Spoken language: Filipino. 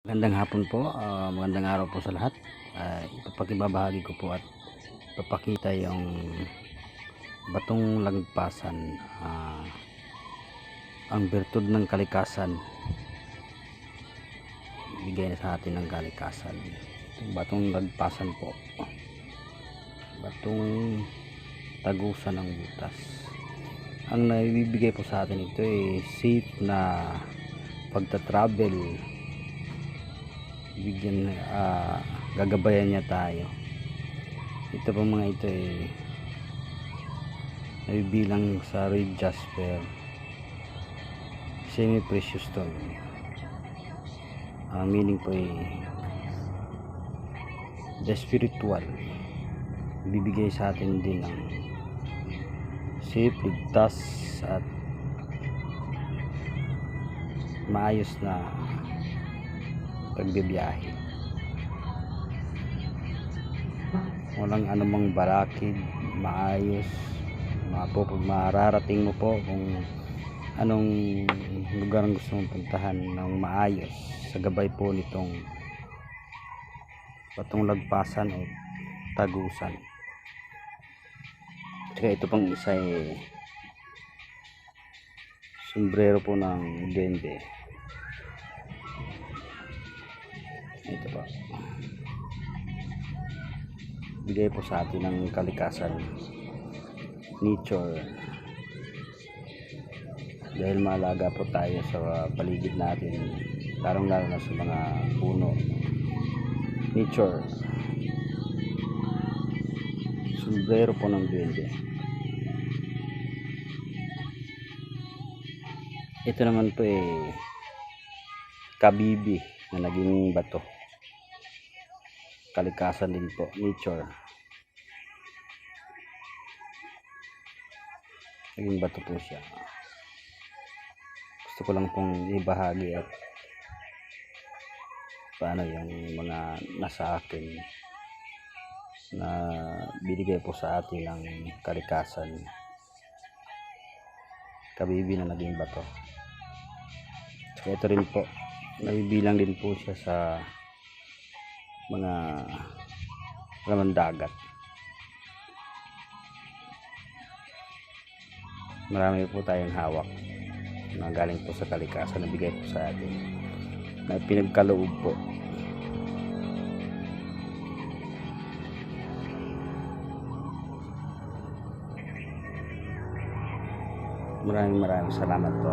Magandang hapon po, ah, magandang araw po sa lahat. Uh, ipapakibabahagi ko po at papakita yung batong lagpasan. ah, ang virtud ng kalikasan. Bigay sa atin ng kalikasan. Itong batong lagpasan po. Batong tagusan ng butas. Ang naibibigay po sa atin ito ay safe na pagta-travel bigyan ah, gagabayan niya tayo. Ito pa mga ito eh nabibilang sa red jasper. Semi precious stone ang meaning po ay the spiritual. Bibigay sa atin din ng safe, ligtas at maayos na pagbibiyahe. Walang anumang barakid maayos mapo pag mararating mo po kung anong lugar ang gusto mong puntahan ng maayos sa gabay po nitong patong lagpasan o tagusan. Kaya ito pang isa eh sombrero po ng dende ito po. Bigay po sa atin ng kalikasan. Nature. Dahil malaga po tayo sa paligid natin lalong lalo na sa mga puno. Nature. Sombrero po ng duwende. Ito naman po eh kabibi na naging bato kalikasan din po nature. Naging bato po siya. Gusto ko lang pong ibahagi at paano yung mga nasa akin na binigay po sa atin ng kalikasan. Kabibi na naging bato. So ito rin po nabibilang din po siya sa mga laman dagat. Marami po tayong hawak na galing po sa kalikasan na bigay po sa atin. Na pinagkaloob po. Maraming maraming salamat po